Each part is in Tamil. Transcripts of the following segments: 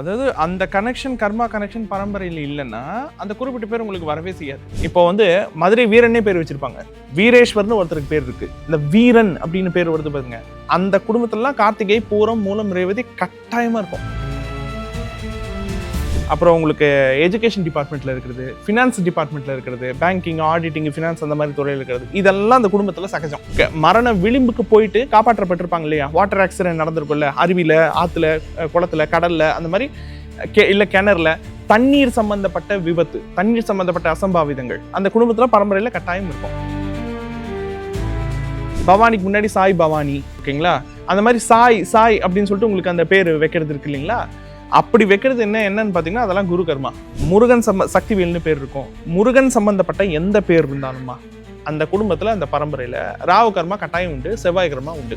அதாவது அந்த கனெக்ஷன் கர்மா கனெக்ஷன் பரம்பரையில் இல்லைன்னா அந்த குறிப்பிட்ட பேர் உங்களுக்கு வரவே செய்யாது. இப்போ வந்து மதுரை வீரனே பேர் வச்சிருப்பாங்க. வீரேஸ்வர்னு ஒருத்தருக்கு பேர் இருக்கு. இந்த வீரன் அப்படின்னு பேர் வருது பாருங்க. அந்த குடும்பத்திலலாம் கார்த்திகை பூரம் மூலம் ரேவதி கட்டாயமா இருக்கும் அப்புறம் உங்களுக்கு எஜுகேஷன் டிபார்ட்மெண்ட்டில் இருக்கிறது ஃபினான்ஸ் டிபார்ட்மெண்ட்டில் இருக்கிறது பேங்கிங் ஆடிட்டிங் ஃபினான்ஸ் அந்த மாதிரி துறையில் இருக்கிறது. இதெல்லாம் அந்த குடும்பத்தில் சகஜம். மரண விளிம்புக்கு போயிட்டு காப்பாற்றப்பட்டிருப்பாங்க இல்லையா? வாட்டர் ஆக்சிடென்ட் நடந்திருக்கும்ல அருவியில் ஆற்றுல குளத்தில் குளத்துல அந்த மாதிரி கே கெ- கிணறுல தண்ணீர் சம்பந்தப்பட்ட விபத்து தண்ணீர் சம்பந்தப்பட்ட அசம்பாவிதங்கள். அந்த குடும்பத்தில் பரம்பரையில் கட்டாயம் இருக்கும். பவானிக்கு முன்னாடி சாய் பவானி ஓகேங்களா? அந்த மாதிரி சாய் சாய் அப்படின்னு சொல்லிட்டு உங்களுக்கு அந்த பேர் வைக்கிறது இருக்கு இல்லைங்களா? அப்படி வைக்கிறது என்ன என்னன்னு பார்த்தீங்கன்னா அதெல்லாம் குரு கர்மா. முருகன் சம்ம சக்திவேல்னு பேர் இருக்கும். முருகன் சம்பந்தப்பட்ட எந்த பேர் இருந்தாலுமா அந்த குடும்பத்தில் அந்த பரம்பரையில் ராவு கர்மா கட்டாயம் உண்டு செவ்வாய் கர்மா உண்டு.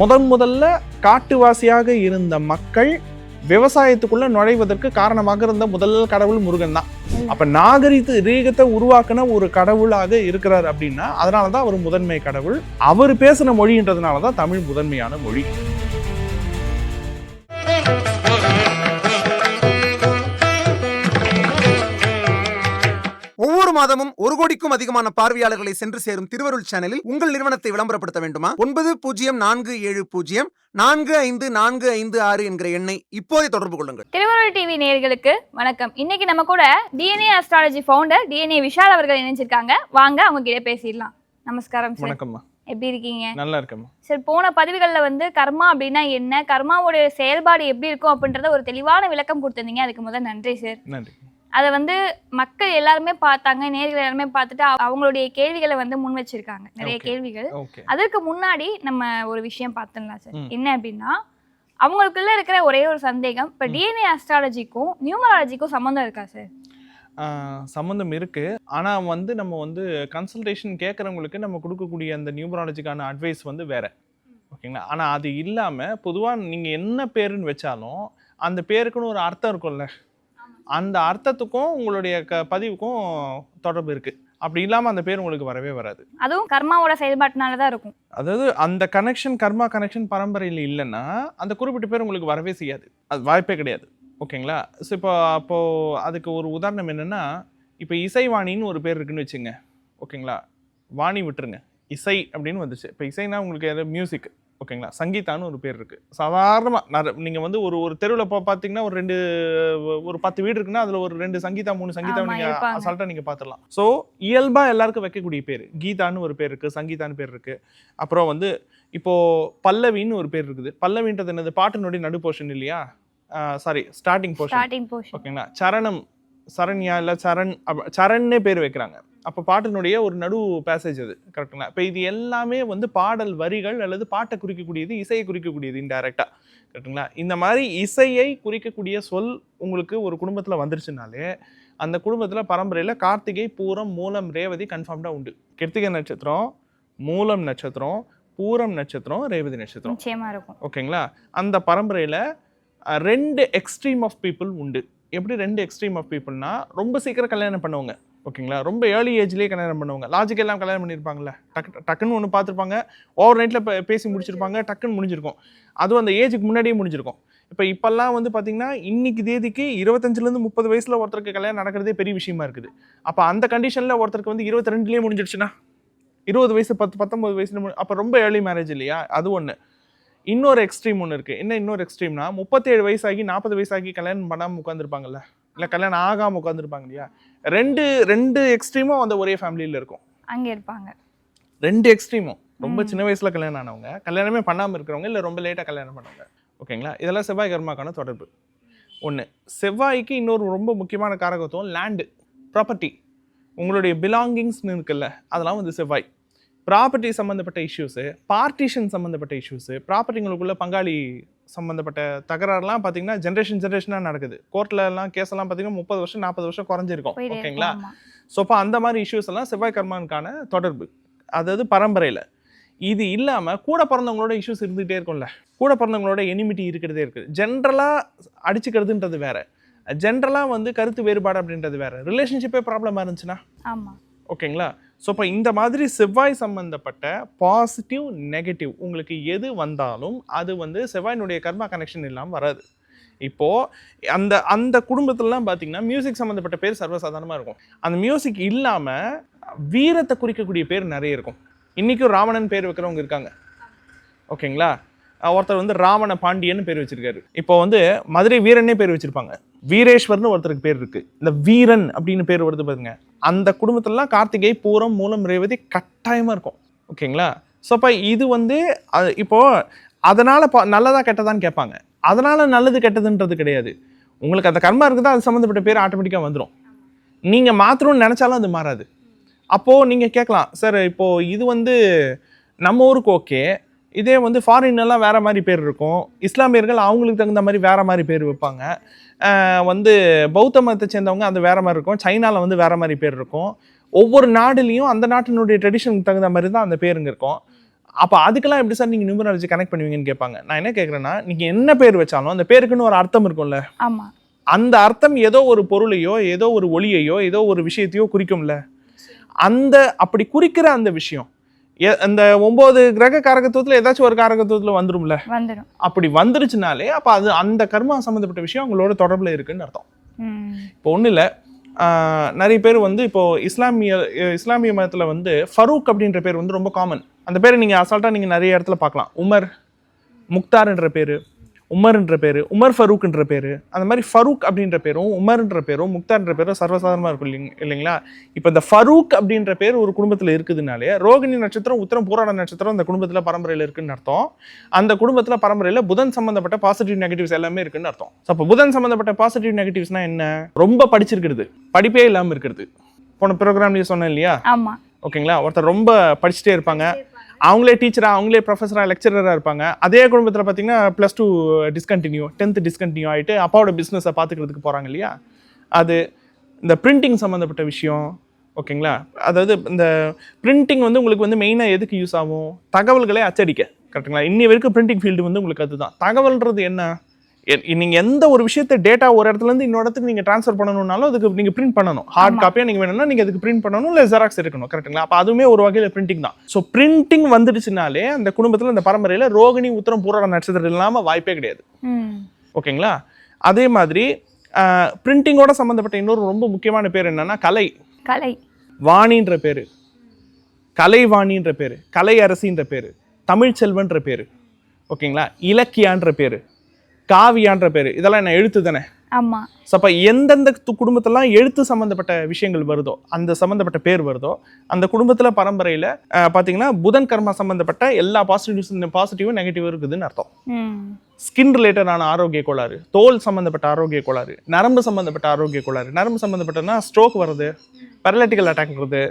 முதன் முதல்ல காட்டுவாசியாக இருந்த மக்கள் விவசாயத்துக்குள்ள நுழைவதற்கு காரணமாக இருந்த முதல் கடவுள் முருகன் தான். அப்ப நாகரிக ரீகத்தை உருவாக்கின ஒரு கடவுளாக இருக்கிறார் அப்படின்னா அதனால தான் அவர் முதன்மை கடவுள். அவர் பேசின மொழின்றதுனால தான் தமிழ் முதன்மையான மொழி. மாதமும் ஒரு கோடிக்கும் அதிகமான பார்வையாளர்களை சென்று சேரும் திருவருள் சேனலில் உங்கள் நிறுவனத்தை விளம்பரப்படுத்த வேண்டுமா? ஒன்பது பூஜ்ஜியம் நான்கு ஏழு பூஜ்ஜியம் நான்கு ஐந்து நான்கு ஐந்து ஆறு என்கிற எண்ணை இப்போதே தொடர்பு கொள்ளுங்கள். திருவருள் டிவி நேயர்களுக்கு வணக்கம். இன்னைக்கு நம்ம கூட DNA astrology founder DNA Vishal அவர்கள் இணைஞ்சிருக்காங்க. வாங்க அவங்க கிட்ட பேசிடலாம். நமஸ்காரம் சார். வணக்கம்மா. எப்படி இருக்கீங்க? நல்லா இருக்கம்மா. சார் போன பதிவுகளில் வந்து கர்மா அப்படின்னா என்ன? கர்மாவுடைய செயல்பாடு எப்படி இருக்கும் அப்படின்றத ஒரு தெளிவான விளக்கம் கொடுத்திருந்தீங்க. அதுக்கு முதல் நன்றி சார். நன்றி. அதை வந்து மக்கள் எல்லாருமே பார்த்தாங்க நேர்கள் எல்லாருமே பார்த்துட்டு அவ- அவங்களுடைய கேள்விகளை வந்து முன் வச்சிருக்காங்க. நிறைய. கேள்விகள். அதற்கு முன்னாடி நம்ம ஒரு விஷயம் பார்த்துடலாம் சார். என்ன அப்படின்னா அவங்களுக்குள்ள இருக்கிற ஒரே ஒரு சந்தேகம் இப்போ. டிஎன்ஏ அஸ்ட்ராலஜிக்கும் நியூமராலஜிக்கும் சம்மந்தம் இருக்கா சார்? சம்மந்தம் இருக்கு. ஆனா வந்து நம்ம வந்து கன்சல்டேஷன் கேட்குறவங்களுக்கு நம்ம கொடுக்கக்கூடிய அந்த நியூமராலஜிக்கான அட்வைஸ் வந்து வேற. ஓகேங்களா? ஆனா அது இல்லாம பொதுவா நீங்க என்ன பேருன்னு வச்சாலும் அந்த பேருக்குன்னு ஒரு அர்த்தம் இருக்கும்ல. அந்த அர்த்தத்துக்கும் உங்களுடைய க பதிவுக்கும் தொடர்பு இருக்கு. அப்படி இல்லாம அந்த பேர் உங்களுக்கு வரவே வராது. அதுவும் கர்மாவோட செயல்பாட்டினால தான் இருக்கும். அதாவது அந்த கனெக்ஷன் கர்மா கனெக்ஷன் பரம்பரையில் இல்லைன்னா அந்த குறிப்பிட்ட பேர் உங்களுக்கு வரவே செய்யாது. அது வாய்ப்பே கிடையாது. ஓகேங்களா? ஸோ இப்போ அப்போது அதுக்கு ஒரு உதாரணம் என்னென்னா இப்போ இசைவாணின்னு ஒரு பேர் இருக்குன்னு வச்சுங்க. ஓகேங்களா? வாணி விட்டுருங்க. இசை அப்படின்னு வந்துச்சு. இப்போ இசைனா உங்களுக்கு எதாவது மியூசிக் ஓகேங்களா? சங்கீதான்னு ஒரு பேர் இருக்குது சாதாரணமாக நீங்கள் வந்து ஒரு ஒரு தெருவில் பா பார்த்தீங்கன்னா ஒரு ரெண்டு ஒரு பத்து வீடு இருக்குன்னா அதில் ஒரு ரெண்டு சங்கீதா மூணு சங்கீதா நீங்கள். அசால்ட்டாக நீங்கள் பார்த்துடலாம் ஸோ இயல்பாக எல்லாருக்கும் வைக்கக்கூடிய பேர். கீதான்னு ஒரு பேர் இருக்குது சங்கீதான்னு பேர் இருக்குது அப்புறம் வந்து இப்போ பல்லவின்னு ஒரு பேர் இருக்குது. பல்லவின்றது என்னது? பாட்டினுடைய நடு போர்ஷன் இல்லையா? சாரி ஸ்டார்டிங் போர்ஷன் ஓகேங்களா? சரணம் சரண்யா இல்லை சரண் சரண்னே பேர் வைக்கிறாங்க. அப்போ பாட்டினுடைய ஒரு நடு பேசேஜ் அது கரெக்டுங்களா இப்போ இது எல்லாமே வந்து பாடல் வரிகள் அல்லது பாட்டை குறிக்கக்கூடியது இசையை குறிக்கக்கூடியது இன்டைரக்டாக கரெக்டுங்களா இந்த மாதிரி இசையை குறிக்கக்கூடிய சொல் உங்களுக்கு ஒரு குடும்பத்தில் வந்துருச்சுனாலே அந்த குடும்பத்தில் பரம்பரையில் கார்த்திகை பூரம் மூலம் ரேவதி கன்ஃபார்ம்டாக உண்டு. கிருத்திகை நட்சத்திரம் மூலம் நட்சத்திரம் பூரம் நட்சத்திரம் ரேவதி நட்சத்திரம். நிச்சயமா இருக்கும். ஓகேங்களா? அந்த பரம்பரையில் ரெண்டு எக்ஸ்ட்ரீம் ஆஃப் பீப்புள் உண்டு. எப்படி ரெண்டு எக்ஸ்ட்ரீம் ஆஃப் பீப்புள்னா ரொம்ப சீக்கிரம் கல்யாணம் பண்ணுவாங்க. ஓகேங்களா? ரொம்ப ஏர்லி ஏஜ்லேயே கல்யாணம் பண்ணுவாங்க. லாஜிக் எல்லாம் கல்யாணம் பண்ணியிருப்பாங்கல்ல டக்கு டக்குன்னு ஒன்று பார்த்துருப்பாங்க. ஓவர் நைட்டில் பேசி முடிச்சிருப்பாங்க. டக்குன்னு முடிஞ்சிருக்கும். அதுவும் அந்த ஏஜுக்கு முன்னாடியே முடிஞ்சிருக்கும். இப்போ இப்போல்லாம் வந்து பார்த்தீங்கன்னா இன்னைக்கு தேதிக்கு இருபத்தஞ்சிலேருந்து முப்பது வயசில் ஒருத்தருக்கு கல்யாணம் நடக்கிறதே பெரிய விஷயமா இருக்குது. அப்போ அந்த கண்டிஷனில் ஒருத்தருக்கு வந்து இருபத்தி ரெண்டுலேயே முடிஞ்சிடுச்சுன்னா இருபது வயசு பத்து பத்தொம்பது வயசுல அப்போ ரொம்ப ஏர்லி மேரேஜ் இல்லையா? அது ஒன்று இன்னொரு எக்ஸ்ட்ரீம் ஒன்று இருக்குது என்ன இன்னொரு எக்ஸ்ட்ரீம்னா முப்பத்தேழு வயசாகி நாற்பது வயசாகி கல்யாணம் பண்ணாமல் உட்காந்துருப்பாங்கல்ல இல்லை கல்யாணம் ஆகாமல் உட்காந்துருப்பாங்க இல்லையா? ரெண்டு ரெண்டு எக்ஸ்ட்ரீமும் அந்த ஒரே ஃபேமிலியில் இருக்கும். அங்க இருப்பாங்க. ரெண்டு எக்ஸ்ட்ரீமும் ரொம்ப. சின்ன வயசில் கல்யாணம் ஆனவங்க கல்யாணமே பண்ணாமல் இருக்கிறவங்க இல்லை ரொம்ப லேட்டாக கல்யாணம் பண்ணவங்க. ஓகேங்களா இதெல்லாம் செவ்வாய் கர்மாக்கான தொடர்பு. ஒன்று செவ்வாய்க்கு இன்னொரு ரொம்ப முக்கியமான காரகத்துவம் லேண்டு ப்ராப்பர்ட்டி உங்களுடைய பிலாங்கிங்ஸ்னு இருக்குல்ல அதெல்லாம் வந்து செவ்வாய். ப்ராப்பர்ட்டி சம்மந்தப்பட்ட இஷ்யூஸு பார்ட்டிஷன் சம்மந்தப்பட்ட இஷ்யூஸு ப்ராப்பர்ட்டிங்களுக்குள்ள பங்காளி சம்மந்தப்பட்ட தகராறுலாம் பார்த்தீங்கன்னா ஜென்ரேஷன் ஜென்ரேஷனாக நடக்குது. கோர்ட்ல எல்லாம் கேஸ் எல்லாம் பார்த்தீங்கன்னா முப்பது வருஷம் நாற்பது வருஷம் குறைஞ்சிருக்கும். ஓகேங்களா. ஸோ அப்போ அந்த மாதிரி இஷ்யூஸ் எல்லாம் செவ்வாய் கர்மானுக்கான தொடர்பு. அதாவது பரம்பரையில். இது இல்லாமல் கூட பிறந்தவங்களோட இஷ்யூஸ் இருந்துகிட்டே இருக்கும்ல. கூட பிறந்தவங்களோட எனிமிட்டி இருக்கிறதே இருக்குது ஜென்ரலாக அடிச்சுக்கிறதுன்றது வேற. ஜென்ரலாக வந்து கருத்து வேறுபாடு அப்படின்றது வேற. ரிலேஷன்ஷிப்பே ப்ராப்ளமாக இருந்துச்சுன்னா? ஓகேங்களா? ஸோ இப்போ இந்த மாதிரி செவ்வாய் சம்பந்தப்பட்ட பாசிட்டிவ் நெகட்டிவ் உங்களுக்கு எது வந்தாலும் அது வந்து செவ்வாயினுடைய கர்மா கனெக்ஷன் இல்லாமல் வராது. இப்போது அந்த அந்த குடும்பத்துலலாம் பார்த்தீங்கன்னா மியூசிக் சம்மந்தப்பட்ட பேர் சர்வசாதாரணமாக இருக்கும். அந்த மியூசிக் இல்லாமல் வீரத்தை குறிக்கக்கூடிய பேர் நிறைய இருக்கும். இன்றைக்கும் ராவணன் பேர் வைக்கிறவங்க இருக்காங்க. ஓகேங்களா? ஒருத்தர் வந்து ராவண பாண்டியன்னு பேர் வச்சிருக்காரு. இப்போ வந்து மதுரை வீரன்னே பேர் வச்சிருப்பாங்க. வீரேஸ்வர்னு ஒருத்தருக்கு பேர் இருக்கு. இந்த வீரன் அப்படின்னு பேர் வருது பாருங்க. அந்த குடும்பத்துலலாம் கார்த்திகை பூரம் மூலம் ரேவதி கட்டாயமாக இருக்கும். ஓகேங்களா? ஸோ அப்போ இது வந்து அது இப்போ அதனால ப நல்லதாக கெட்டதான்னு கேட்பாங்க. அதனால் நல்லது கெட்டதுன்றது கிடையாது. உங்களுக்கு அந்த கர்மா இருக்குதா அது சம்மந்தப்பட்ட பேர் ஆட்டோமேட்டிக்காக வந்துடும் நீங்கள் மாற்றணும்னு நினச்சாலும் அது மாறாது. அப்போது நீங்கள் கேட்கலாம் சார் இப்போது இது வந்து நம்ம ஊருக்கு ஓகே இதே வந்து எல்லாம் வேற மாதிரி பேர் இருக்கும். இஸ்லாமியர்கள் அவங்களுக்கு தகுந்த மாதிரி வேற மாதிரி பேர் வைப்பாங்க. வந்து பௌத்த மதத்தை சேர்ந்தவங்க அது வேற மாதிரி இருக்கும். சைனால வந்து வேற மாதிரி பேர் இருக்கும். ஒவ்வொரு நாடுலேயும் அந்த நாட்டினுடைய ட்ரெடிஷனுக்கு தகுந்த மாதிரி தான் அந்த பேருங்க இருக்கும். அப்போ அதுக்கெல்லாம் எப்படி சார் நீங்கள் நியூமராலஜி கனெக்ட் பண்ணுவீங்கன்னு கேட்பாங்க. நான் என்ன கேட்குறேன்னா நீங்கள் என்ன பேர் வச்சாலும் அந்த பேருக்குன்னு ஒரு அர்த்தம் இருக்கும்ல. ஆமா. அந்த அர்த்தம் ஏதோ ஒரு பொருளையோ ஏதோ ஒரு ஒளியையோ ஏதோ ஒரு விஷயத்தையோ குறிக்கும்ல. அந்த அப்படி குறிக்கிற அந்த விஷயம் அந்த ஒன்பது கிரக காரகத்துவத்துல ஏதாச்சும் ஒரு காரகத்துவத்துல வந்துரும்ல? வந்துடும் அப்படி வந்துருச்சுனாலே அப்ப அது அந்த கர்மா சம்மந்தப்பட்ட விஷயம் உங்களோட தொடர்புல இருக்குன்னு அர்த்தம். இப்போ ஒன்றும் இல்லை. நிறைய பேர் வந்து இப்போ இஸ்லாமிய இஸ்லாமிய மதத்துல வந்து ஃபரூக் அப்படின்ற பேர் வந்து ரொம்ப காமன் அந்த பேரை நீங்க அசால்ட்டா நீங்க நிறைய இடத்துல பார்க்கலாம். உமர் முக்தார்ன்ற பேரு. உமர்ன்ற பேரு உமர் ஃபரூக்ன்ற பேரு அந்த மாதிரி ஃபரூக் அப்படின்ற பேரும் உமர்ன்ற பேரும் முக்தார்ன்ற பேரும் சர்வசாதாரணமா இருக்கும் இல்லைங்க இல்லைங்களா? இப்போ இந்த ஃபரூக் அப்படின்ற பேர் ஒரு குடும்பத்துல இருக்குதுனாலே ரோகிணி நட்சத்திரம் உத்தரம் பூராட நட்சத்திரம் அந்த குடும்பத்துல பரம்பரையில இருக்குன்னு அர்த்தம். அந்த குடும்பத்துல பரம்பரையில புதன் சம்பந்தப்பட்ட பாசிட்டிவ் நெகட்டிவ்ஸ் எல்லாமே இருக்குன்னு அர்த்தம். அப்போ புதன் சம்பந்தப்பட்ட பாசிட்டிவ் நெகட்டிவ்ஸ்னா என்ன? ரொம்ப படிச்சிருக்கிறது படிப்பே இல்லாம இருக்கிறது. போன ப்ரோக்ராம்லயே சொன்னேன் இல்லையா? ஓகேங்களா? ஒருத்தர் ரொம்ப படிச்சுட்டே இருப்பாங்க. அவங்களே டீச்சராக அவங்களே ப்ரொஃபஸராக லெக்சரரா இருப்பாங்க. அதே குடும்பத்தில் பார்த்தீங்கன்னா plus two discontinue uh, tenth discontinue ஆகிட்டு அப்பாவோட பிஸ்னஸை பார்த்துக்கிறதுக்கு போகிறாங்க இல்லையா? அது இந்த பிரிண்டிங் சம்மந்தப்பட்ட விஷயம் ஓகேங்களா அதாவது இந்த பிரிண்டிங் வந்து உங்களுக்கு வந்து மெயினாக எதுக்கு யூஸ் ஆகும்? தகவல்களை அச்சடிக்க கரெக்ட்டுங்களா இன்னி வரைக்கும் பிரிண்டிங் ஃபீல்டு வந்து உங்களுக்கு அதுதான். தகவல்ன்றது என்ன? எ- நீங்க எந்த ஒரு விஷயத்தை டேட்டா ஒரு இடத்துல இருந்து இன்னொரு இடத்துக்கு நீங்க ட்ரான்ஸ்ஃபர் பண்ணணும்னாலும் அதுக்கு நீங்க பிரிண்ட் பண்ணணும். ஹார்ட் ஆமா. காப்பியா நீங்க வேணும்னா நீங்க அதுக்கு பிரிண்ட் பண்ணணும் இல்ல ஜெராக்ஸ் எடுக்கணும் கரெக்ட்டுங்களா அப்ப அதுவுமே ஒரு வகையில பிரிண்டிங் தான். ஸோ பிரிண்டிங் வந்துடுச்சுனாலே அந்த குடும்பத்துல இந்த பரம்பரையில ரோகிணி உத்தரம் பூரண நட்சத்திரம் இல்லாம வாய்ப்பே கிடையாது. ஓகேங்களா அதே மாதிரி பிரிண்டிங்கோட சம்மந்தப்பட்ட இன்னொரு ரொம்ப முக்கியமான பேர் என்னன்னா கலை. கலை. வாணின்ற பேரு. கலைவாணின்ற பேரு. கலை அரசின்ற பேரு. தமிழ் செல்வன்ற பேரு ஓகேங்களா இலக்கியான்ற பேரு. காவியான்ற பேரு. இதெல்லாம் என்ன எழுத்து தானே? ஆமா. ஸோ அப்போ எந்தெந்த குடும்பத்தெல்லாம் எழுத்து சம்மந்தப்பட்ட விஷயங்கள் வருதோ அந்த சம்மந்தப்பட்ட பேர் வருதோ அந்த குடும்பத்தில் பரம்பரையில் பார்த்தீங்கன்னா புதன் கர்மா சம்மந்தப்பட்ட எல்லா பாசிட்டிவ்ஸ் பாசிட்டிவும் நெகட்டிவ் இருக்குதுன்னு அர்த்தம். ஸ்கின் ரிலேட்டடான ஆரோக்கிய கோளாறு தோல் சம்மந்தப்பட்ட ஆரோக்கிய கோளாறு நரம்பு சம்மந்தப்பட்ட ஆரோக்கிய கோளாறு. நரம்பு சம்மந்தப்பட்டனா ஸ்ட்ரோக் வர்றது பெரலட்டிக்கல் அட்டாக் வர்றது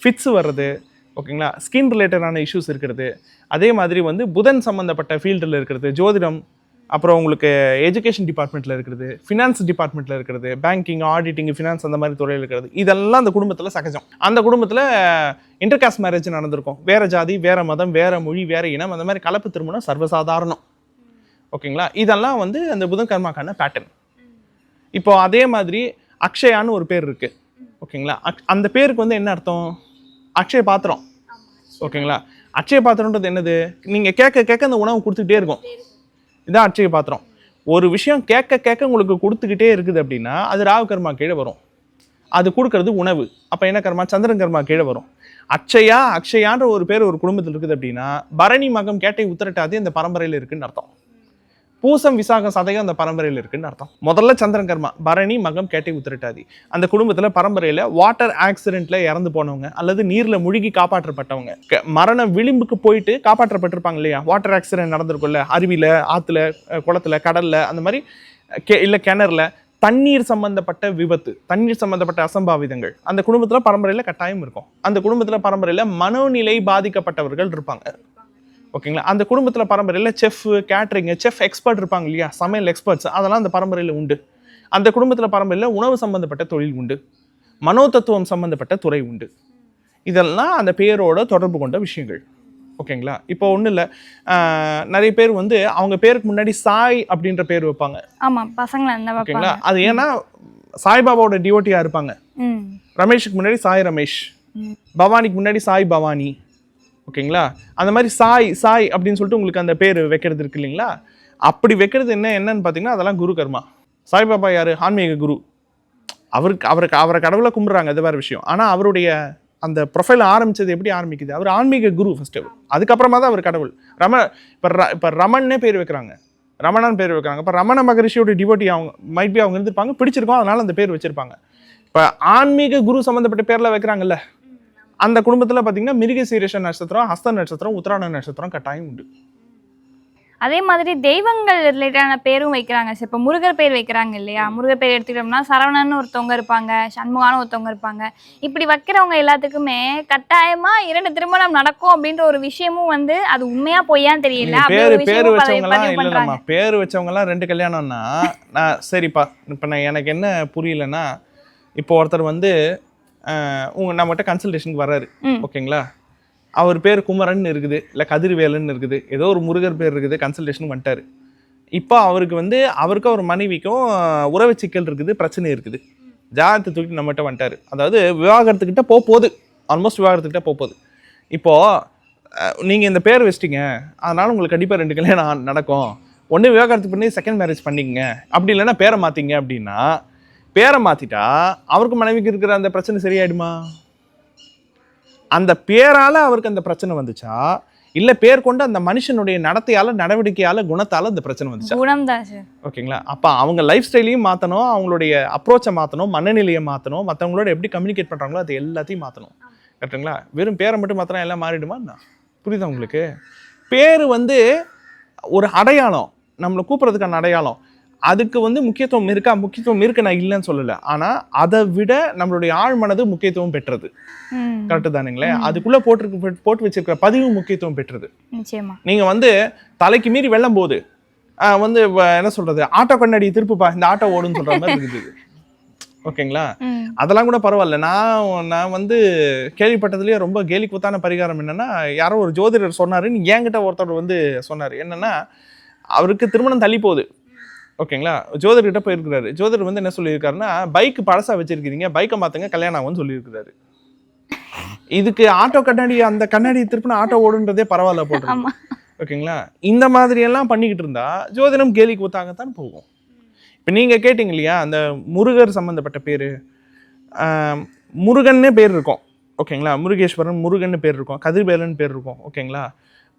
ஃபிட்ஸ் வர்றது ஓகேங்களா ஸ்கின் ரிலேட்டடான இஷ்யூஸ் இருக்கிறது. அதே மாதிரி வந்து புதன் சம்மந்தப்பட்ட ஃபீல்டில் இருக்கிறது ஜோதிடம் அப்புறம் உங்களுக்கு எஜுகேஷன் டிபார்ட்மெண்ட்டில் இருக்கிறது ஃபினான்ஸ் டிபார்ட்மெண்ட்டில் இருக்கிறது பேங்கிங் ஆடிட்டிங் ஃபினான்ஸ் அந்த மாதிரி துறையில் இருக்கிறது இதெல்லாம் அந்த குடும்பத்தில் சகஜம். அந்த குடும்பத்தில் இன்டர்காஸ்ட் மேரேஜ் நடந்திருக்கும். வேற ஜாதி வேற மதம் வேற மொழி வேறு இனம் அந்த மாதிரி கலப்பு திருமணம் சர்வசாதாரணம். ஓகேங்களா? இதெல்லாம் வந்து அந்த புதன் கர்மாக்கான பேட்டர்ன் இப்போ அதே மாதிரி அக்ஷயான்னு ஒரு பேர் இருக்குது ஓகேங்களா? அக்- அந்த பேருக்கு வந்து என்ன அர்த்தம்? அக்ஷய பாத்திரம். ஓகேங்களா? அக்ஷய பாத்திரன்றது என்னது? நீங்கள் கேட்க கேட்க அந்த உணவு கொடுத்துக்கிட்டே இருக்கும். இதான் அட்சய பாத்திரம். ஒரு விஷயம் கேட்க கேட்க உங்களுக்கு கொடுத்துக்கிட்டே இருக்குது அப்படின்னா அது ராகு கர்மா கீழே வரும். அது கொடுக்கறது உணவு. அப்போ என்ன கர்மா? சந்திரன் கர்மா கீழே வரும். அக்ஷயா அக்ஷயான்ற ஒரு பேர் ஒரு குடும்பத்தில் இருக்குது அப்படின்னா பரணி மகம் கேட்டை உத்தரட்டாதே இந்த பரம்பரையில் இருக்குன்னு அர்த்தம். பூசம் விசாகம் சதயம் அந்த பரம்பரையில் இருக்குன்னு அர்த்தம். முதல்ல சந்திரன் கர்மா பரணி மகம் கேட்டை உத்திரட்டாதி. அந்த குடும்பத்தில் பரம்பரையில் வாட்டர் ஆக்சிடென்ட்ல இறந்து போனவங்க அல்லது நீரில் முழுகி காப்பாற்றப்பட்டவங்க. க- மரண விளிம்புக்கு போயிட்டு காப்பாற்றப்பட்டிருப்பாங்க இல்லையா? வாட்டர் ஆக்சிடென்ட் நடந்திருக்கும்ல அருவியில் ஆற்றுல குளத்தில் குளத்துல அந்த மாதிரி கே கெ- கிணறுல தண்ணீர் சம்பந்தப்பட்ட விபத்து தண்ணீர் சம்பந்தப்பட்ட அசம்பாவிதங்கள். அந்த குடும்பத்தில் பரம்பரையில் கட்டாயம் இருக்கும். அந்த குடும்பத்தில் பரம்பரையில் மனோநிலை பாதிக்கப்பட்டவர்கள் இருப்பாங்க. ஓகேங்களா? அந்த குடும்பத்தில் பரம்பரையில் செஃப் கேட்ரிங் செஃப் எக்ஸ்பர்ட் இருப்பாங்க இல்லையா? சமையல் எக்ஸ்பர்ட்ஸ் அதெல்லாம் அந்த பரம்பரையில் உண்டு. அந்த குடும்பத்தில் பரம்பரையில் உணவு சம்பந்தப்பட்ட தொழில் உண்டு. மனோதத்துவம் சம்பந்தப்பட்ட துறை உண்டு. இதெல்லாம் அந்த பேரோட தொடர்பு கொண்ட விஷயங்கள். ஓகேங்களா? இப்போ ஒன்றும் இல்லை. நிறைய பேர் வந்து அவங்க பேருக்கு முன்னாடி சாய் அப்படின்ற பேர் வைப்பாங்க. ஆமா பசங்களை ஓகேங்களா? அது ஏன்னா சாய்பாபாவோட டிவோட்டியாக இருப்பாங்க. ரமேஷுக்கு முன்னாடி சாய் ரமேஷ். பவானிக்கு முன்னாடி சாய் பவானி. ஓகேங்களா? அந்த மாதிரி சாய் சாய் அப்படின்னு சொல்லிட்டு உங்களுக்கு அந்த பேர் வைக்கிறது இருக்கு இல்லைங்களா? அப்படி வைக்கிறது என்ன என்னன்னு பார்த்தீங்கன்னா அதெல்லாம் குரு கர்மா. சாய்பாபா யார்? ஆன்மீக குரு. அவருக்கு அவருக்கு அவரை கடவுளை கும்பிட்றாங்க அது வேற விஷயம். ஆனால் அவருடைய அந்த ப்ரொஃபைல் ஆரம்பிச்சது எப்படி ஆரம்பிக்குது? அவர் ஆன்மீக குரு ஃபஸ்ட்டு அதுக்கப்புறமா தான் அவர் கடவுள். ரம இப்போ ர இப்போ ரமன்னே பேர் வைக்கிறாங்க. ரமணான் பேர் வைக்கிறாங்க. இப்போ ரமண மகரிஷியோட டிவோட்டி அவங்க மைட் பி அவங்க இருந்திருப்பாங்க பிடிச்சிருக்கோம் அதனால் அந்த பேர் வச்சுருப்பாங்க. இப்போ ஆன்மீக குரு சம்மந்தப்பட்ட பேரில் வைக்கிறாங்கல்ல அந்த குடும்பத்தில் பார்த்தீங்கன்னா மிருக சீரஷ நட்சத்திரம் ஹஸ்த நட்சத்திரம் உத்திராட நட்சத்திரம் கட்டாயம் உண்டு. அதே மாதிரி தெய்வங்கள் ரிலேட்டடான பேரும் வைக்கிறாங்க. சார் இப்போ முருகர் பேர் வைக்கிறாங்க இல்லையா? முருகர் பேர் எடுத்துக்கிட்டோம்னா சரவணன் ஒருத்தவங்க இருப்பாங்க சண்முகான ஒருத்தவங்க இருப்பாங்க. இப்படி வைக்கிறவங்க எல்லாத்துக்குமே கட்டாயமா இரண்டு திருமணம் நடக்கும் அப்படின்ற ஒரு விஷயமும் வந்து அது உண்மையா பொய்யான்னு தெரியல. பேரு பேரு வச்சவங்கலாம் இல்லம்மா பேரு வச்சவங்கலாம் ரெண்டு கல்யாணம்னா நான் சரிப்பா இப்போ நான் எனக்கு என்ன புரியலன்னா இப்போ ஒருத்தர் வந்து அஹ், உங்க நம்மகிட்ட கன்சல்டேஷனுக்கு வர்றாரு. ம். ஓகேங்களா? அவர் பேர் குமரன் இருக்குது இல்லை கதிர்வேலன் இருக்குது. ஏதோ ஒரு முருகர் பேர் இருக்குது கன்சல்டேஷன் வந்துட்டாரு. இப்போ அவருக்கு வந்து அவருக்கும் அவர் மனைவிக்கும் உறவு சிக்கல் இருக்குது பிரச்சனை இருக்குது. ஜாதகத்தை தூக்கி நம்மகிட்ட வந்துட்டாரு. அதாவது விவாகரத்துக்கிட்ட போக போகுது. ஆல்மோஸ்ட் விவாகரத்துக்கிட்ட போக போகுது. இப்போ அஹ், நீங்க இந்த பேர் வச்சிட்டீங்க. அதனால உங்களுக்கு கண்டிப்பா ரெண்டு கல்யாணம் நடக்கும். ஒண்ணு விவாகரத்து பண்ணி செகண்ட் மேரேஜ் பண்ணிக்கங்க. அப்படி இல்லைன்னா பேரை மாத்தீங்க அப்படின்னா பேரை மாத்திட்டா அவருக்கு மனைவிக்கு இருக்கிற அந்த பிரச்சனை சரியாயிடுமா? அந்த பேரால அவருக்கு அந்த பிரச்சனை வந்துச்சா? இல்ல பேர் கொண்டு அந்த மனுஷனுடைய நடத்தையால நடவடிக்கையால குணத்தால அந்த பிரச்சனை வந்துச்சா? குணம் தான் ஓகேங்களா? அப்போ அவங்க லைஃப் ஸ்டைலையும் மாற்றணும் அவங்களுடைய அப்ரோச்சை மாற்றணும் மனநிலையை மாற்றணும் மற்றவங்களோட எப்படி கம்யூனிகேட் பண்ணுறாங்களோ அது எல்லாத்தையும் மாற்றணும் கரெக்டுங்களா வெறும் பேரை மட்டும் மாற்றினா எல்லாம் மாறிடுமா புரியுதா உங்களுக்கு? பேர் வந்து ஒரு அடையாளம். நம்மளை கூப்பிட்றதுக்கான அடையாளம். அதுக்கு வந்து முக்கியத்துவம் இருக்கா? முக்கியத்துவம் இருக்கு நான் இல்லைன்னு சொல்லலை. ஆனால் அதை விட நம்மளுடைய ஆழ்மனது முக்கியத்துவம் பெற்றது. கரெக்டு தானுங்களே? அதுக்குள்ளே போட்டிருக்கு போட்டு வச்சிருக்கிற பதிவு முக்கியத்துவம் பெற்றது. நிச்சயமா. நீங்க வந்து தலைக்கு மீறி வெள்ளம் ஆஹ் வந்து என்ன சொல்றது? ஆட்டோ கண்ணாடி திருப்புப்பா இந்த ஆட்டோ ஓடுன்னு சொல்ற மாதிரி இருக்குது ஓகேங்களா? அதெல்லாம் கூட பரவாயில்ல. நான் நான் வந்து கேள்விப்பட்டதுலயே ரொம்ப கேலி கூத்தான பரிகாரம் என்னன்னா யாரோ ஒரு ஜோதிடர் சொன்னாருன்னு என்கிட்ட ஒருத்தர் வந்து சொன்னார். என்னன்னா அவருக்கு திருமணம் தள்ளி போகுது. ஓகேங்களா? ஜோதிடர்கிட்ட போயிருக்கிறாரு. ஜோதிடர் வந்து என்ன சொல்லியிருக்காருன்னா பைக் பழசா வச்சிருக்கீங்க பைக்கை மாத்துங்க கல்யாணம் ஆகும்னு சொல்லியிருக்கிறாரு. இதுக்கு ஆட்டோ கண்ணாடி அந்த கண்ணாடி திருப்பின ஆட்டோ ஓடுன்றதே பரவாயில்ல போட்டு ஆமா. ஓகேங்களா? இந்த மாதிரி எல்லாம் பண்ணிக்கிட்டு இருந்தா ஜோதிடம் கேலி கூத்தாகத்தான் போகும். இப்போ நீங்க கேட்டீங்க இல்லையா அந்த முருகர் சம்பந்தப்பட்ட பேரு முருகன்னே பேர் இருக்கும். ஓகேங்களா? முருகேஸ்வரன் முருகன்னு பேர் இருக்கும். கதிர்வேலன் பேர் இருக்கும். ஓகேங்களா?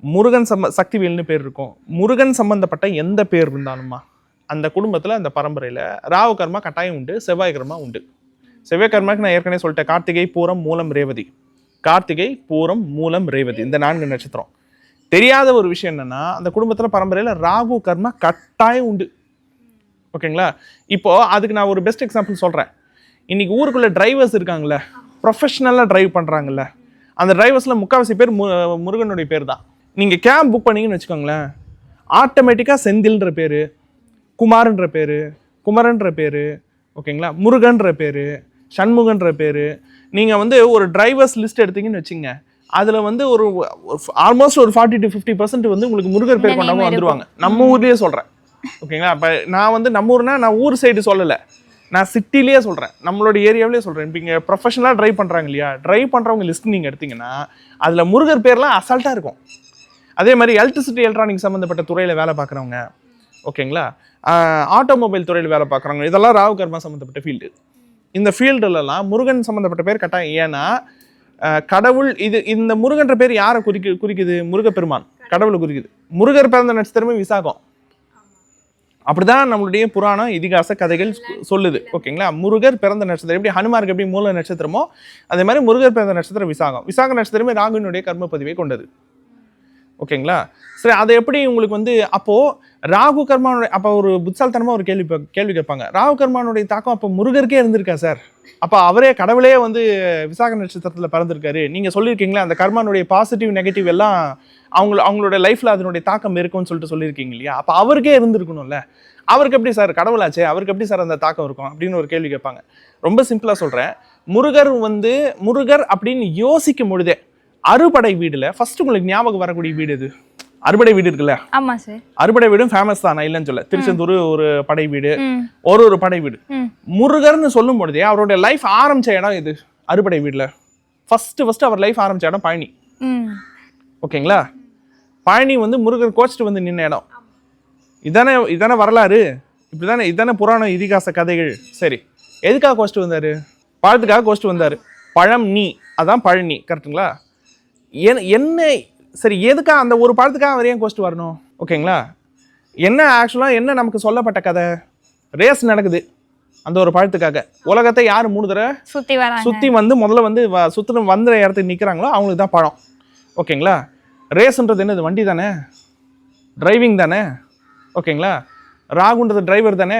முருகன் சம்ம சக்திவேல்னு பேர் இருக்கும். முருகன் சம்பந்தப்பட்ட எந்த பேர் இருந்தாலுமா? அந்த குடும்பத்தில் அந்த பரம்பரையில் ராவு கர்மா கட்டாயம் உண்டு செவ்வாய் கர்மா உண்டு. செவ்வாய் கர்மாக்கு நான் ஏற்கனவே சொல்லிட்டேன் கார்த்திகை பூரம் மூலம் ரேவதி. கார்த்திகை பூரம் மூலம் ரேவதி இந்த நான்கு நட்சத்திரம். தெரியாத ஒரு விஷயம் என்னென்னா அந்த குடும்பத்தில் பரம்பரையில் ராகு கர்மா கட்டாயம் உண்டு. ஓகேங்களா? இப்போது அதுக்கு நான் ஒரு பெஸ்ட் எக்ஸாம்பிள் சொல்கிறேன் இன்றைக்கி ஊருக்குள்ளே டிரைவர்ஸ் இருக்காங்களே ப்ரொஃபஷ்னலாக டிரைவ் பண்ணுறாங்கல்ல அந்த டிரைவர்ஸில் முக்கால்வாசி பேர் மு முருகனுடைய பேர் தான். நீங்கள் கேப் புக் பண்ணீங்கன்னு வச்சுக்கோங்களேன் ஆட்டோமேட்டிக்காக செந்தில்ன்ற பேர் குமார்ன்ற பேரு குமரன்ற பேரு ஓகேங்களா? முருகன்ற பேரு சண்முகன்ற பேரு. நீங்க வந்து ஒரு டிரைவர்ஸ் லிஸ்ட் எடுத்தீங்கன்னு வச்சுங்க அதுல வந்து ஒரு ஆல்மோஸ்ட் ஒரு ஃபார்ட்டி டு ஃபிஃப்டி பர்சன்ட் வந்து உங்களுக்கு முருகர் பேர் name வந்துருவாங்க. நம்ம ஊர்லயே சொல்றேன். ஓகேங்களா? இப்போ நான் வந்து நம்ம ஊர்னா நான் ஊர் சைடு சொல்லலை. நான் சிட்டிலேயே சொல்கிறேன் நம்மளோட ஏரியாவிலே சொல்கிறேன் இப்போ இங்கே ப்ரொஃபஷனலாக ட்ரைவ் பண்ணுறாங்க இல்லையா? ட்ரைவ் பண்ணுறவங்க லிஸ்ட் நீங்கள் எடுத்தீங்கன்னா அதில் முருகர் பேர்லாம் அசால்ட்டாக இருக்கும். அதே மாதிரி எலக்ட்ரிசிட்டி எலக்ட்ரானிக் சம்மந்தப்பட்ட துறையில் வேலை பார்க்குறவங்க ஓகேங்களா? ஆட்டோமொபைல் துறையில் வேலை பார்க்குறாங்க இதெல்லாம் ராவு கர்மா சம்மந்தப்பட்ட ஃபீல்டு இந்த ஃபீல்டுலலாம் முருகன் சம்மந்தப்பட்ட பேர் கட்டாயம். ஏன்னா கடவுள் இது இந்த முருகன்ற பேர் யாரை குறிக்கு குறிக்குது? முருகப்பெருமான். கடவுளை குறிக்குது. முருகர் பிறந்த நட்சத்திரமே விசாகம். அப்படிதான் நம்மளுடைய புராணம் இதிகாச கதைகள் சொல்லுது. ஓகேங்களா? முருகர் பிறந்த நட்சத்திரம் எப்படி ஹனுமாருக்கு எப்படி மூல நட்சத்திரமோ அதே மாதிரி முருகர் பிறந்த நட்சத்திரம் விசாகம். விசாக நட்சத்திரமே ராகுனுடைய கர்ம பதிவை கொண்டது. ஓகேங்களா? சரி அதை எப்படி உங்களுக்கு வந்து அப்போது ராகு கர்மானுடைய அப்போ ஒரு புத்தால்தனமா ஒரு கேள்வி கேள்வி கேட்பாங்க. ராகு கர்மானுடைய தாக்கம் அப்போ முருகருக்கே இருந்திருக்கா சார்? அப்போ அவரே கடவுளே வந்து விசாக நட்சத்திரத்தில் பிறந்திருக்காரு. நீங்கள் சொல்லியிருக்கீங்களா அந்த கர்மானுடைய பாசிட்டிவ் நெகட்டிவ் எல்லாம் அவங்க அவங்களோட லைஃப்பில் அதனுடைய தாக்கம் இருக்கும்னு சொல்லிட்டு சொல்லியிருக்கீங்க இல்லையா? அப்போ அவருக்கே இருந்திருக்கணும்ல. அவருக்கு எப்படி சார் கடவுளாச்சே? அவருக்கு எப்படி சார் அந்த தாக்கம் இருக்கும் அப்படின்னு ஒரு கேள்வி கேட்பாங்க. ரொம்ப சிம்பிளாக சொல்கிறேன் முருகர் வந்து முருகர் அப்படின்னு யோசிக்கும் பொழுதே அறுபடை வீடுல ஃபர்ஸ்ட் உங்களுக்கு ஞாபகம் வரக்கூடிய வீடு எது? அறுபடை வீடு இருக்குல்ல? ஆமா சார் அறுபடை வீடும் ஃபேமஸ் தான்? நான் இல்லைன்னு சொல்ல திருச்செந்தூர் ஒரு படை வீடு ஒரு ஒரு படை வீடு. முருகர்னு சொல்லும் பொழுதே அவருடைய லைஃப் ஆரம்பிச்ச இடம் இது அறுபடை வீடுல. ஃபஸ்ட்டு ஃபஸ்ட்டு அவர் லைஃப் ஆரம்பிச்ச இடம் பழனி ஓகேங்களா? பழனி வந்து முருகர் கோச்சிட்டு வந்து நின்ன இடம். இதானே இதானே வரலாறு? இப்படிதானே இதானே புராண இதிகாச கதைகள். சரி. எதுக்காக கோச்சிட்டு வந்தார்? பழத்துக்காக கோச்சிட்டு வந்தார். பழம் நீ. அதான் பழனி கரெக்ட்டுங்களா என் என்ன சரி எதுக்காக அந்த ஒரு பழத்துக்காக அவர் ஏன் கோச்சிட்டு வரணும்? ஓகேங்களா? என்ன ஆக்சுவலாக என்ன நமக்கு சொல்லப்பட்ட கதை? ரேஸ் நடக்குது அந்த ஒரு பழத்துக்காக உலகத்தை யார் மூணு தடவை சுத்தி வராங்க. சுற்றி வந்து முதல்ல வந்து வ- சுத்துற வந்த இடத்துக்கு நிற்கிறாங்களோ அவங்களுக்கு தான் பழம் ஓகேங்களா? ரேஸ்ன்றது என்னது? வண்டி தானே? டிரைவிங் தானே? ஓகேங்களா? ராகுன்றது டிரைவர் தானே?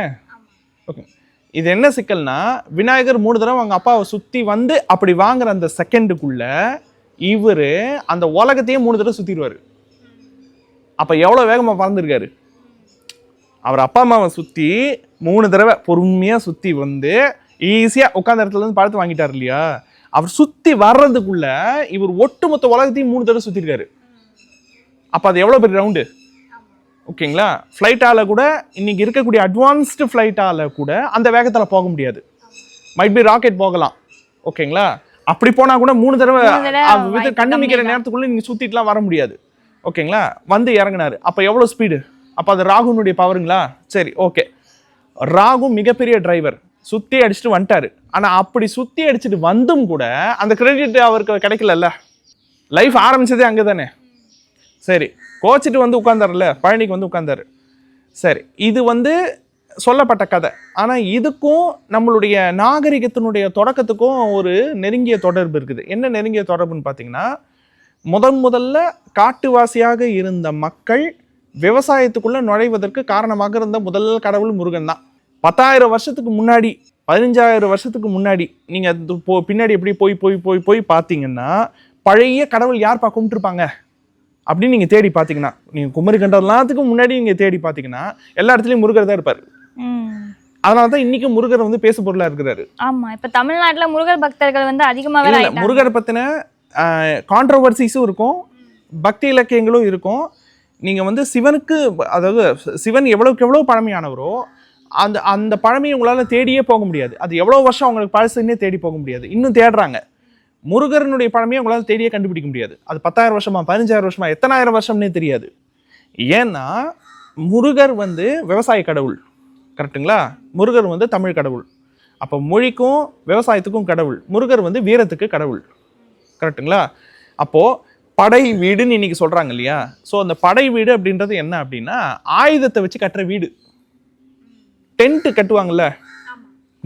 ஓகே. இது என்ன சிக்கல்னா விநாயகர் மூணு தடவை அவங்க அப்பாவை சுற்றி வந்து அப்படி வாங்குற அந்த செகண்டுக்குள்ள இவர் அந்த உலகத்தையே மூணு தடவை சுற்றிடுவார் அப்போ எவ்வளோ வேகமாக பறந்துருக்காரு? அவர் அப்பா அம்மாவை சுற்றி மூணு தடவை பொறுமையாக சுற்றி வந்து ஈஸியாக உட்காந்த இடத்துல இருந்து பழத்தை வாங்கிட்டார் இல்லையா? அவர் சுற்றி வர்றதுக்குள்ள இவர் ஒட்டுமொத்த உலகத்தையும் மூணு தடவை சுற்றிருக்காரு அப்போ அது எவ்வளோ பெரிய ரவுண்டு ஓகேங்களா? ஃப்ளைட்டால் கூட இன்னைக்கு இருக்கக்கூடிய அட்வான்ஸ்டு ஃப்ளைட்டால் கூட அந்த வேகத்தில் போக முடியாது. மைட் பி ராக்கெட் போகலாம். ஓகேங்களா? அப்படி போனால் கூட மூணு தடவை மூணு தடவை அது வந்து வாய்ப்பு கண்ணு நிற்கிற கம்மிதான். நேரத்துக்குள்ளே நீங்கள் சுற்றிட்டுலாம் வர முடியாது. ஓகேங்களா? வந்து இறங்குனாரு. அப்போ எவ்வளோ ஸ்பீடு அப்போ அது ராகுனுடைய பவருங்களா சரி ஓகே ராகு மிகப்பெரிய டிரைவர் சுற்றி அடிச்சுட்டு வந்துட்டாரு. ஆனால் அப்படி சுற்றி அடிச்சுட்டு வந்தும் கூட அந்த கிரெடிட் அவருக்கு கிடைக்கலல்ல. லைஃப் ஆரம்பிச்சதே அங்கே தானே சரி கோச்சிட்டு வந்து உட்கார்ந்தாருல பழனிக்கு வந்து உட்கார்ந்தாரு. சரி இது வந்து சொல்லப்பட்ட கதை. ஆனால் இதுக்கும் நம்மளுடைய நாகரிகத்தினுடைய தொடக்கத்துக்கும் ஒரு நெருங்கிய தொடர்பு இருக்குது. என்ன நெருங்கிய தொடர்புன்னு பார்த்தீங்கன்னா முதன் முதல்ல காட்டுவாசியாக இருந்த மக்கள் விவசாயத்துக்குள்ளே நுழைவதற்கு காரணமாக இருந்த முதல் கடவுள் முருகன் தான். பத்தாயிரம் வருஷத்துக்கு முன்னாடி பதினஞ்சாயிரம் வருஷத்துக்கு முன்னாடி நீங்கள் அது போ பின்னாடி எப்படி போய் போய் போய் போய் பார்த்தீங்கன்னா பழைய கடவுள் யார்ப்பா கும்பிட்டுருப்பாங்க? அப்படின்னு நீங்கள் தேடி பார்த்தீங்கன்னா நீங்கள் குமரி கண்டம் எல்லாத்துக்கும் முன்னாடி நீங்கள் தேடி பார்த்தீங்கன்னா எல்லா இடத்துலையும் முருகர் தான் இருப்பார். அதனால தான் இன்னைக்கு முருகர் வந்து பேசு பொருளா இருக்கிறாரு. ஆமா இப்ப தமிழ்நாட்டுல முருகர் பக்தர்கள் வந்து அதிகமாவே இல்ல முருகரை பத்தின கான்ட்ரவர்சிஸும் இருக்கும் பக்தி இலக்கியங்களும் இருக்கும். நீங்க வந்து சிவனுக்கு அதாவது சிவன் எவ்வளவுக்கு எவ்வளவு பழமையானவரோ அந்த அந்த பழமையை உங்களால தேடியே போக முடியாது. அது எவ்வளவு வருஷம் அவங்களுக்கு பழசுன்னே தேடி போக முடியாது. இன்னும் தேடுறாங்க. முருகரனுடைய பழமையை உங்களால தேடியே கண்டுபிடிக்க முடியாது. அது பத்தாயிரம் வருஷமா பதினஞ்சாயிரம் வருஷமா எத்தனாயிரம் வருஷம்னே தெரியாது. ஏன்னா முருகர் வந்து விவசாய கடவுள். கரெக்ட்டுங்களா முருகர் வந்து தமிழ் கடவுள். அப்போ மொழிக்கும் விவசாயத்துக்கும் கடவுள். முருகர் வந்து வீரத்துக்கு கடவுள். கரெக்ட்டுங்களா அப்போது படை வீடுன்னு இன்னைக்கு சொல்கிறாங்க இல்லையா? ஸோ அந்த படை வீடு அப்படின்றது என்ன அப்படின்னா ஆயுதத்தை வச்சு கட்டுற வீடு. டென்ட் கட்டுவாங்கல்ல?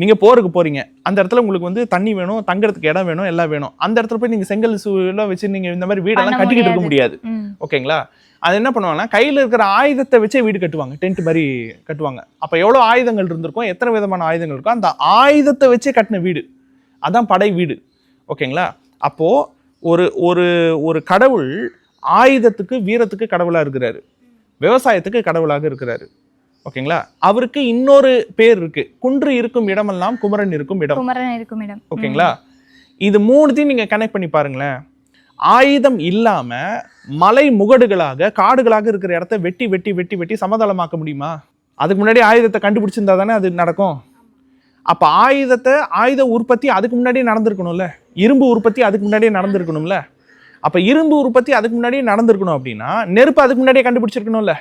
நீங்கள் போருக்கு போகிறீங்க அந்த இடத்துல உங்களுக்கு வந்து தண்ணி வேணும் தங்குறதுக்கு இடம் வேணும் எல்லாம் வேணும். அந்த இடத்துல போய் நீங்கள் செங்கல் சூழலாம் வச்சு நீங்கள் இந்த மாதிரி வீடெல்லாம் கட்டிக்கிட்டு இருக்க முடியாது. ஓகேங்களா? அது என்ன பண்ணுவாங்கன்னா கையில் இருக்கிற ஆயுதத்தை வச்சே வீடு கட்டுவாங்க டென்ட் மாதிரி கட்டுவாங்க. அப்போ எவ்வளோ ஆயுதங்கள் இருந்திருக்கும் எத்தனை விதமான ஆயுதங்கள் இருக்கும் அந்த ஆயுதத்தை வச்சே கட்டின வீடு. அதான் படை வீடு. ஓகேங்களா? அப்போது ஒரு ஒரு ஒரு கடவுள் ஆயுதத்துக்கு வீரத்துக்கு கடவுளாக இருக்கிறாரு. விவசாயத்துக்கு கடவுளாக இருக்கிறாரு. ஓகேங்களா? அவருக்கு இன்னொரு பேர் இருக்கு. குன்று இருக்கும் இடமெல்லாம் குமரன் இருக்கும் இடம். குமரன் இருக்கும் இடம். ஓகேங்களா? இது மூணுத்தையும் நீங்க கனெக்ட் பண்ணி பாருங்களேன். ஆயுதம் இல்லாம மலை முகடுகளாக காடுகளாக இருக்கிற இடத்த வெட்டி வெட்டி வெட்டி வெட்டி சமதளமாக்க முடியுமா? அதுக்கு முன்னாடி ஆயுதத்தை கண்டுபிடிச்சிருந்தா தானே அது நடக்கும். அப்போ ஆயுதத்தை ஆயுத உற்பத்தி அதுக்கு முன்னாடியே நடந்திருக்கணும்ல. இரும்பு உற்பத்தி அதுக்கு முன்னாடியே நடந்திருக்கணும்ல. அப்போ இரும்பு உற்பத்தி அதுக்கு முன்னாடியே நடந்திருக்கணும் அப்படின்னா நெருப்பு அதுக்கு முன்னாடியே கண்டுபிடிச்சிருக்கணும்ல.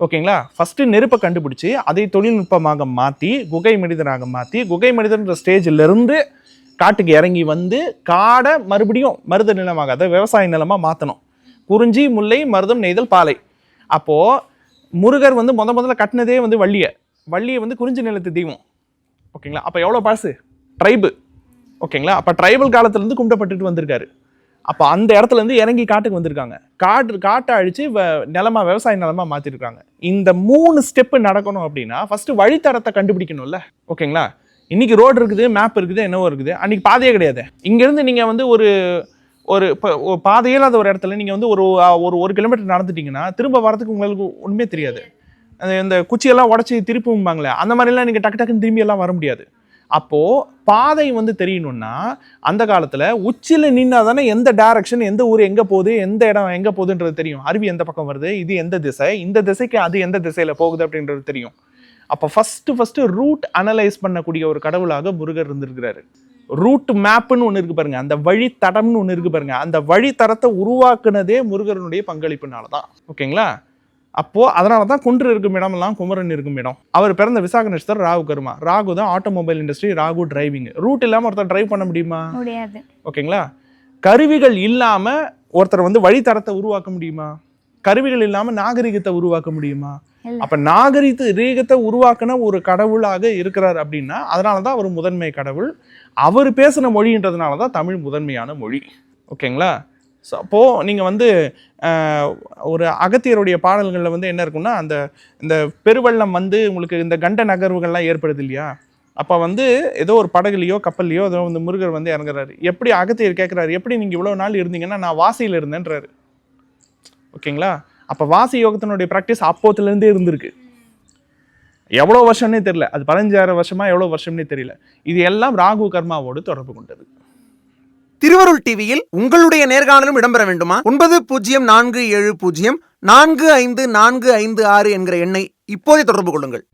ஓகேங்களா? ஃபஸ்ட்டு நெருப்பை கண்டுபிடிச்சி அதை தொழில்நுட்பமாக மாற்றி குகை மனிதனாக மாற்றி குகை மனிதன்ற ஸ்டேஜிலிருந்து காட்டுக்கு இறங்கி வந்து காடை மறுபடியும் மருத நிலமாக அதை விவசாய நிலமாக மாற்றணும் குறிஞ்சி முல்லை மருதம் நெய்தல் பாலை. அப்போது முருகர் வந்து முத முதல்ல கட்டினதே வந்து வள்ளியை. வள்ளியை வந்து குறிஞ்சி நிலத்து தெய்வம். ஓகேங்களா? அப்போ எவ்வளோ பழசு? ட்ரைபு. ஓகேங்களா? அப்போ ட்ரைபல் காலத்துலேருந்து கும்பிடப்பட்டுட்டு வந்திருக்காரு. அப்போ அந்த இடத்துலேருந்து இறங்கி காட்டுக்கு வந்திருக்காங்க. காட்டு காட்டை அழித்து வ- நிலமா விவசாய நிலமாக மாற்றிருக்காங்க இந்த மூணு ஸ்டெப்பு நடக்கணும் அப்படின்னா ஃபஸ்ட்டு வழித்தடத்தை கண்டுபிடிக்கணும்ல. ஓகேங்களா? இன்றைக்கி ரோடு இருக்குது மேப் இருக்குது என்னவோ இருக்குது. அன்றைக்கி பாதையே கிடையாது. இங்கேருந்து நீங்கள் வந்து ஒரு ஒரு இப்போ பாதையே இல்லாத ஒரு இடத்துல நீங்கள் வந்து ஒரு ஒரு ஒரு கிலோமீட்டர் நடந்துட்டீங்கன்னா திரும்ப வரதுக்கு உங்களுக்கு ஒன்றுமே தெரியாது. அந்த இந்த குச்சியெல்லாம் உடச்சி திருப்பும்பாங்களே அந்த மாதிரிலாம் நீங்கள் டக்கு டக்குன்னு திரும்பி எல்லாம் வர முடியாது. அப்போது பாதை வந்து தெரியணும்னா அந்த காலத்தில் உச்சியில் நின்னா தானே எந்த டேரக்ஷன் எந்த ஊர் எங்கே போகுது எந்த இடம் எங்கே போகுதுன்றது தெரியும். அருவி எந்த பக்கம் வருது இது எந்த திசை இந்த திசைக்கு அது எந்த திசையில் போகுது அப்படின்றது தெரியும். அப்போ ஃபஸ்ட்டு ஃபஸ்ட்டு ரூட் அனலைஸ் பண்ணக்கூடிய ஒரு கடவுளாக முருகர் இருந்திருக்கிறாரு. ரூட் மேப்புன்னு ஒன்று இருக்கு பாருங்க. அந்த வழித்தடம்னு ஒன்று இருக்கு பாருங்க. அந்த வழித்தடத்தை உருவாக்குனதே முருகனுடைய பங்களிப்புனால தான் ஓகேங்களா? அப்போ அதனால தான் குன்று இருக்கும் இடமெல்லாம் குமரன் இருக்கும் இடம். அவர் பிறந்த விசாக நட்சத்திரம் ராகு கருமா. ராகு தான் automobile industry Rahu driving route இல்லாமல் ஒருத்தர் டிரைவ் பண்ண முடியுமா? முடியாது. ஓகேங்களா? கருவிகள் இல்லாம ஒருத்தர் வந்து வழித்தடத்தை உருவாக்க முடியுமா? கருவிகள் இல்லாம நாகரிகத்தை உருவாக்க முடியுமா. அப்ப நாகரிக ரீகத்தை உருவாக்குன ஒரு கடவுளாக இருக்கிறார் அப்படின்னா அதனால தான் அவர் முதன்மை கடவுள். அவர் பேசின மொழின்றதுனால தான் தமிழ் முதன்மையான மொழி. ஓகேங்களா? ஸோ அப்போது நீங்கள் வந்து ஒரு அகத்தியருடைய பாடல்களில் வந்து என்ன இருக்கும்னா அந்த இந்த பெருவெள்ளம் வந்து உங்களுக்கு இந்த கண்ட நகர்வுகள்லாம் ஏற்படுது இல்லையா? அப்போ வந்து ஏதோ ஒரு படகுலையோ கப்பல்லையோ ஏதோ வந்து முருகர் வந்து இறங்குறாரு. எப்படி அகத்தியர் கேட்குறாரு எப்படி நீங்கள் இவ்வளோ நாள் இருந்தீங்கன்னா நான் வாசியில் இருந்தேன்றாரு. ஓகேங்களா? அப்போ வாசி யோகத்தினுடைய ப்ராக்டிஸ் அப்போத்துலேருந்தே இருந்திருக்கு. எவ்வளோ வருஷம்னே தெரியல. அது பதினஞ்சாயிரம் வருஷமா எவ்வளோ வருஷம்னே தெரியல. இது எல்லாம் ராகு கர்மாவோடு தொடர்பு கொண்டது. திருவருள் டிவியில் உங்களுடைய நேர்காணலும் இடம்பெற வேண்டுமா? ஒன்பது பூஜ்ஜியம் நான்கு ஏழு பூஜ்ஜியம் நான்கு ஐந்து நான்கு ஐந்து ஆறு என்கிற எண்ணை இப்போதே தொடர்பு கொள்ளுங்கள்.